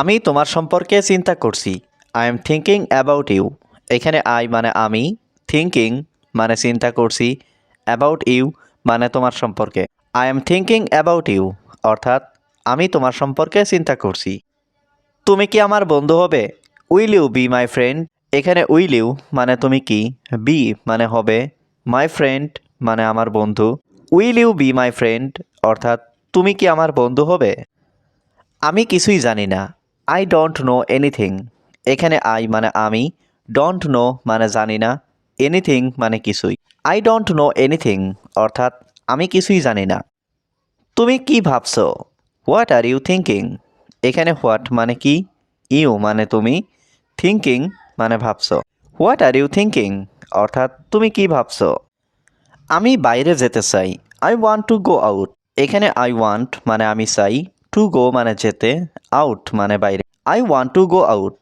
আমি তোমার সম্পর্কে চিন্তা করছি। I am thinking about you এখানে আই মানে আমি থিঙ্কিং মানে চিন্তা করছি অ্যাবাউট ইউ মানে তোমার সম্পর্কে। I am thinking about you অর্থাৎ আমি তোমার সম্পর্কে চিন্তা করছি। তুমি কি আমার বন্ধু হবে? Will you be my friend এখানে উইল ইউ মানে তুমি কি? বি মানে হবে মাই ফ্রেন্ড মানে আমার বন্ধু। Will you be my friend অর্থাৎ তুমি কি আমার বন্ধু হবে? আমি কিছুই জানি না। আই ডোন্ট নো এনিথিং এখানে আই মানে আমি ডোন্ট নো মানে জানি না এনিথিং মানে কিছুই। আই ডোন্ট নো এনিথিং অর্থাৎ আমি কিছুই জানি না। তুমি কি ভাবছ? হোয়াট আর ইউ থিঙ্কিং এখানে হোয়াট মানে কি? ইউ মানে তুমি। থিঙ্কিং মানে ভাবছ। হোয়াট আর ইউ থিঙ্কিং অর্থাৎ তুমি কি ভাবছ? আমি বাইরে যেতে চাই। I want to go out এখানে আই ওয়ান্ট মানে আমি চাই। টু গো মানে যেতে আউট মানে বাইরে। I want to go out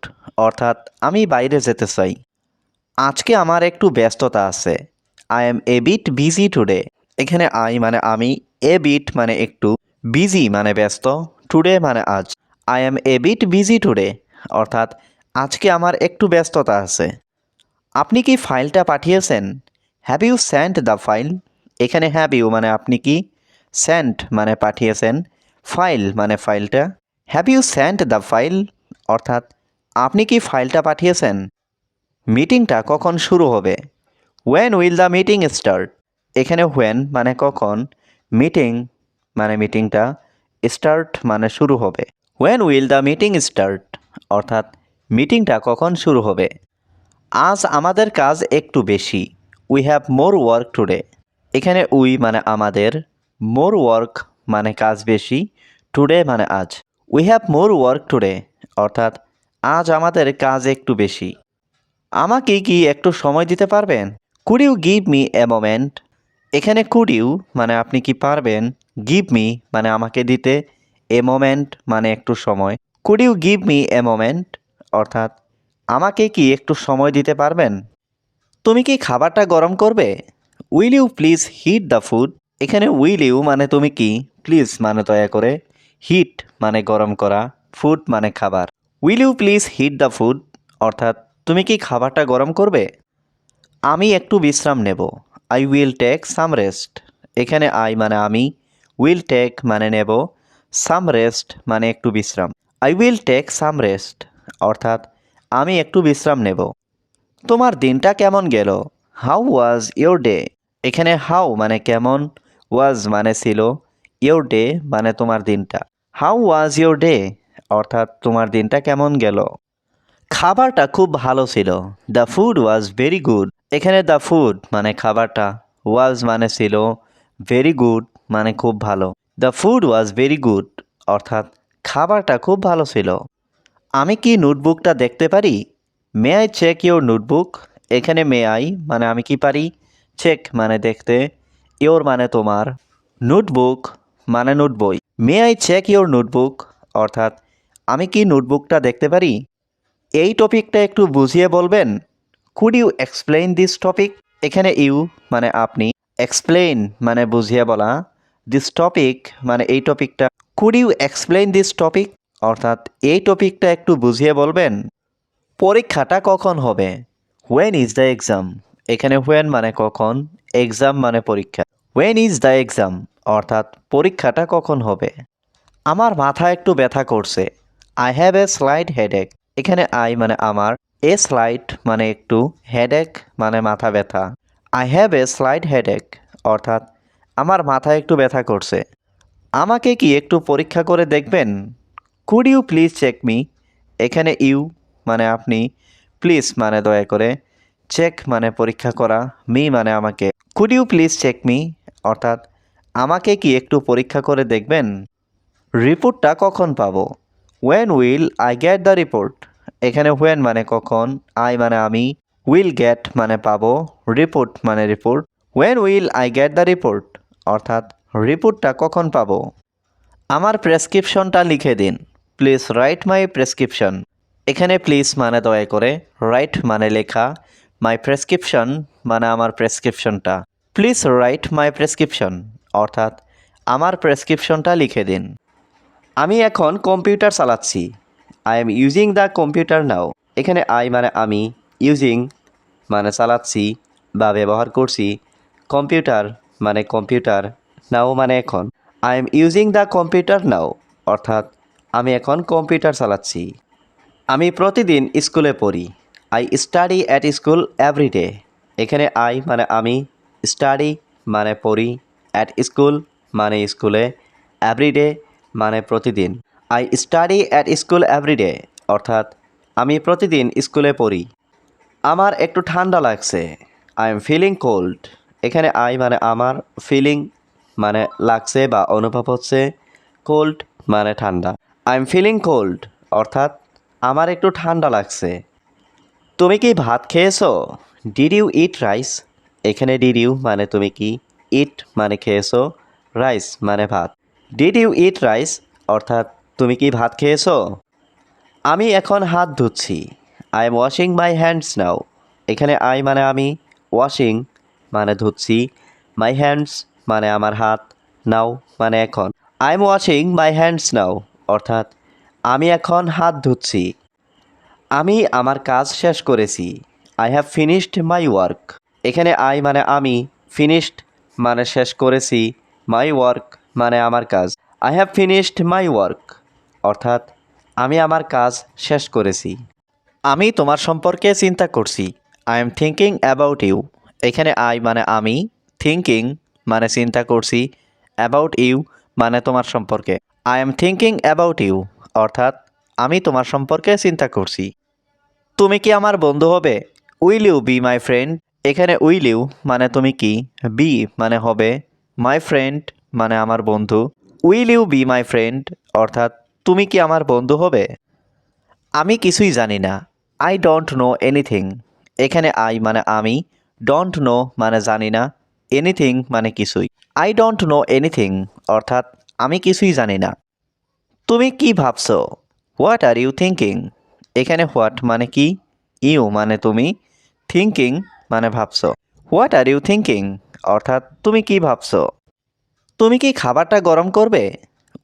অর্থাৎ আমি বাইরে যেতে চাই। আজকে আমার একটু ব্যস্ততা আছে। I am a bit busy today এখানে আই মানে আমি এ বিট মানে একটু বিজি মানে ব্যস্ত। টুডে মানে আজ। I am a bit busy today অর্থাৎ আজকে আমার একটু ব্যস্ততা আছে। আপনি কি ফাইলটা পাঠিয়েছেন? Have you sent the file এখানে হ্যাভ ইউ মানে আপনি কি সেন্ট মানে পাঠিয়েছেন। ফাইল মানে ফাইলটা। Have you send the file অর্থাৎ, আপনি কি ফাইলটা পাঠিয়েছেন? মিটিংটা কখন শুরু হবে? When will the meeting start এখানে হোয়েন মানে কখন? মিটিং মানে মিটিংটা স্টার্ট মানে শুরু হবে। When will the meeting start অর্থাৎ মিটিংটা কখন শুরু হবে? আজ আমাদের কাজ একটু বেশি। We have more work today এখানে উই মানে আমাদের মোর ওয়ার্ক মানে কাজ বেশি। টুডে মানে আজ। We have more work today অর্থাৎ আজ আমাদের কাজ একটু বেশি। আমাকে কি একটু সময় দিতে পারবেন? Could you give me a moment এখানে কুড ইউ মানে আপনি কি পারবেন? গিভ মি মানে আমাকে দিতে। এ মোমেন্ট মানে একটু সময়। Could you give me a moment অর্থাৎ আমাকে কি একটু সময় দিতে পারবেন? তুমি কি খাবারটা গরম করবে? Will you please heat the food এখানে উইল ইউ মানে তুমি কি? প্লিজ মানে দয়া করে। হিট মানে গরম করা ফুড মানে খাবার। Will you please heat the food অর্থাৎ, তুমি কি খাবারটা গরম করবে? আমি একটু বিশ্রাম নেব। I will take some rest এখানে আই মানে আমি উইল টেক মানে নেব। সাম রেস্ট মানে একটু বিশ্রাম। I will take some rest অর্থাৎ, আমি একটু বিশ্রাম নেব। তোমার দিনটা কেমন গেল? হাউ ওয়াজ ইয়োর ডে এখানে হাউ মানে কেমন ওয়াজ মানে ছিল। ইয়োর ডে মানে তোমার দিনটা। হাউ ওয়াজ ইয়োর ডে অর্থাৎ তোমার দিনটা কেমন গেল? খাবারটা খুব ভালো ছিল। The food was very good এখানে দ্য ফুড মানে খাবারটা। ওয়াজ মানে ছিল ভেরি গুড মানে খুব ভালো। The food was very good অর্থাৎ খাবারটা খুব ভালো ছিল। আমি কি নোটবুকটা দেখতে পারি? May I check your notebook? এখানে মে আই মানে আমি কি পারি? চেক মানে দেখতে। ইওর মানে তোমার। নোটবুক মানে নোট বই। May I check your notebook অর্থাৎ, আমি কি নোটবুকটা দেখতে পারি? এই টপিকটা একটু বুঝিয়ে বলবেন? Could you explain this topic এখানে ইউ মানে আপনি এক্সপ্লেইন মানে বুঝিয়ে বলা। দিস টপিক মানে এই টপিকটা could you explain this topic অর্থাৎ, এই টপিকটা একটু বুঝিয়ে বলবেন। পরীক্ষাটা কখন হবে? হোয়েন ইজ দ্য এক্সাম এখানে হোয়েন মানে কখন? এক্সাম মানে পরীক্ষা। হোয়েন ইজ দ্য এক্সাম অর্থাৎ পরীক্ষাটা কখন হবে? আমার মাথা একটু ব্যথা করছে। I have a slight headache এখানে আই মানে আমার এ স্লাইড মানে একটু হেডেক মানে মাথা ব্যথা। I have a slight headache অর্থাৎ আমার মাথা একটু ব্যথা করছে। আমাকে কি একটু পরীক্ষা করে দেখবেন? Could you please check me এখানে ইউ মানে আপনি। প্লিজ মানে দয়া করে। চেক মানে পরীক্ষা করা। মি মানে আমাকে। Could you please check me অর্থাৎ আমাকে কি একটু পরীক্ষা করে দেখবেন? রিপোর্টটা কখন পাবো? When will I get the report এখানে হোয়েন মানে কখন আই মানে আমি উইল গেট মানে পাবো রিপোর্ট মানে report when will I get the report অর্থাৎ রিপোর্টটা কখন পাবো? আমার প্রেসক্রিপশনটা লিখে দিন। প্লিজ রাইট মাই প্রেসক্রিপশন এখানে প্লিজ মানে দয়া করে রাইট মানে লেখা মাই প্রেসক্রিপশন মানে আমার প্রেসক্রিপশনটা প্লিজ রাইট মাই প্রেসক্রিপশন অর্থাৎ আমার প্রেসক্রিপশনটা লিখে দিন। আমি এখন কম্পিউটার চালাচ্ছি। I am using the computer now এখানে আই মানে আমি ইউজিং মানে চালাচ্ছি বা ব্যবহার করছি। কম্পিউটার মানে কম্পিউটার নাও মানে এখন। I am using the computer now অর্থাৎ আমি এখন কম্পিউটার চালাচ্ছি। আমি প্রতিদিন স্কুলে পড়ি। I study at school everyday এখানে আই মানে আমি স্টাডি মানে পড়ি। অ্যাট স্কুল মানে স্কুলে এভরিডে মানে প্রতিদিন। I study at school everyday অর্থাৎ আমি প্রতিদিন স্কুলে পড়ি। আমার একটু ঠান্ডা লাগছে। আই এম ফিলিং কোল্ড এখানে আই মানে আমার ফিলিং মানে লাগছে বা অনুভব হচ্ছে। কোল্ড মানে ঠান্ডা। আই এম ফিলিং কোল্ড অর্থাৎ আমার একটু ঠান্ডা লাগছে। তুমি কি ভাত খেয়েছো? ডিড ইউ ইট রাইস এখানে ডিড ইউ মানে তুমি কি ইট মানে খেয়েছো রাইস মানে ভাত। ডিড ইউ ইট রাইস অর্থাৎ তুমি কি ভাত খেয়েছো? আমি এখন হাত ধুচ্ছি। I am washing my hands now এখানে আই মানে আমি ওয়াশিং মানে ধুচ্ছি। মাই হ্যান্ডস মানে আমার হাত নাও মানে এখন। I am washing my hands now অর্থাৎ আমি এখন হাত ধুচ্ছি। আমি আমার কাজ শেষ করেছি। I have finished my work এখানে আই মানে আমি ফিনিশড মানে শেষ করেছি মাই ওয়ার্ক মানে আমার কাজ। I have finished my work অর্থাৎ, আমি আমার কাজ শেষ করেছি। আমি তোমার সম্পর্কে চিন্তা করছি। I am thinking about you এখানে আই মানে আমি থিঙ্কিং মানে চিন্তা করছি। অ্যাবাউট ইউ মানে তোমার সম্পর্কে। I am thinking about you অর্থাৎ, আমি তোমার সম্পর্কে চিন্তা করছি। তুমি কি আমার বন্ধু হবে? Will you be my friend এখানে উইল ইউ মানে তুমি কি, বি মানে হবে মাই ফ্রেন্ড মানে আমার বন্ধু, will you be my friend অর্থাৎ তুমি কি আমার বন্ধু হবে? আমি কিছুই জানি না, আই ডোন্ট নো এনিথিং, এখানে আই মানে আমি, ডোন্ট নো মানে জানি না, এনিথিং মানে কিছুই, আই ডোন্ট নো এনিথিং অর্থাৎ আমি কিছুই জানি না। তুমি কি ভাবছ? হোয়াট আর ইউ থিঙ্কিং এখানে হোয়াট মানে কি? ইউ মানে তুমি থিঙ্কিং মানে ভাবছ? হোয়াট আর ইউ থিঙ্কিং অর্থাৎ তুমি কি ভাবছ? তুমি কি খাবারটা গরম করবে?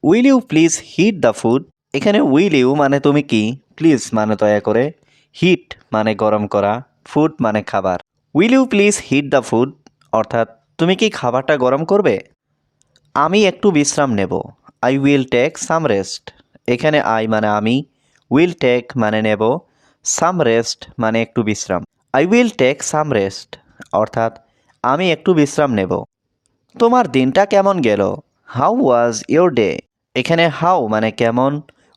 Will you please heat the food এখানে উইল ইউ মানে তুমি কি? প্লিজ মানে দয়া করে। হিট মানে গরম করা। ফুড মানে খাবার। Will you please heat the food অর্থাৎ তুমি কি খাবারটা গরম করবে? আমি একটু বিশ্রাম নেব। I will take some rest এখানে আই মানে আমি। উইল টেক মানে নেব। সাম রেস্ট মানে একটু বিশ্রাম। I will take some rest অর্থাৎ, আমি একটু বিশ্রাম নেব। তোমার দিনটা কেমন গেল? হাউ ওয়াজ ইয়োর ডে এখানে হাউ মানে কেমন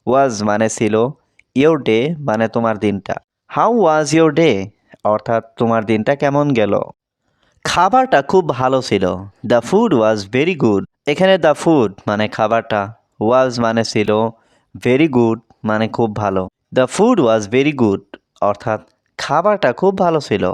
ওয়াজ মানে ছিল ইয়োর ডে মানে তোমার দিনটা। হাউ ওয়াজ ইয়োর ডে অর্থাৎ, তোমার দিনটা কেমন গেল? খাবারটা খুব ভালো ছিল। The food was very good এখানে দ্য ফুড মানে খাবারটা ওয়াজ মানে ছিল ভেরি গুড মানে খুব ভালো। The food was very good অর্থাৎ খাবারটা খুব ভালো ছিল।